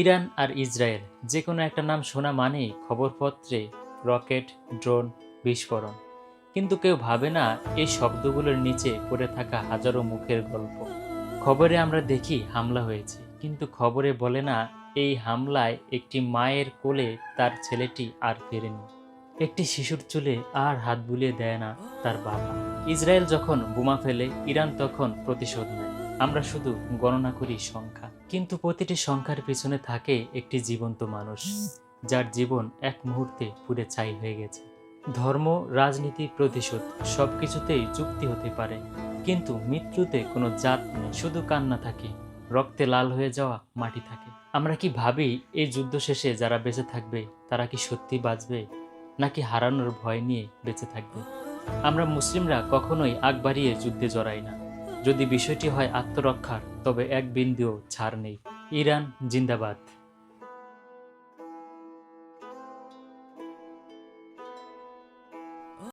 Iran আর Israel যে কোনো একটা নাম শোনা মানেই খবরপত্রে, রকেট, ড্রোন, বিস্ফোরণ। কিন্তু কেউ ভাবে না এই শব্দগুলোর নিচে পড়ে থাকা হাজারো মুখের গল্প। খবরে আমরা দেখি হামলা হয়েছে, কিন্তু খবরে বলে না এই হামলায় একটি মায়ের কোলে তার ছেলেটি আর ফেরেনি। একটি শিশুর চুলে আর হাত বুলিয়ে দেয় না তার বাবা। ইসরায়েল যখন বোমা ফেলে, ইরান তখন প্রতিশোধ নেয়। আমরা শুধু গণনা করি সংখ্যা, কিন্তু প্রতিটি সংখ্যার পিছনে থাকে একটি জীবন্ত মানুষ, যার জীবন এক মুহূর্তে পুড়ে ছাই হয়ে গেছে। ধর্ম, রাজনীতি, প্রতিশোধ সব কিছুতেই যুক্তি হতে পারে, কিন্তু মৃত্যুতে কোনো জাত নেই, শুধু কান্না থাকে, রক্তে লাল হয়ে যাওয়া মাটি থাকে। আমরা কি ভাবি এই যুদ্ধ শেষে যারা বেঁচে থাকবে, তারা কি সত্যি বাঁচবে, নাকি হারানোর ভয় নিয়ে বেঁচে থাকবে? আমরা মুসলিমরা কখনোই আগ বাড়িয়ে যুদ্ধে জড়াই না। যদি বিষয়টি হয় আত্মরক্ষার তবে এক বিন্দুও ছাড় নেই। ইরান জিন্দাবাদ।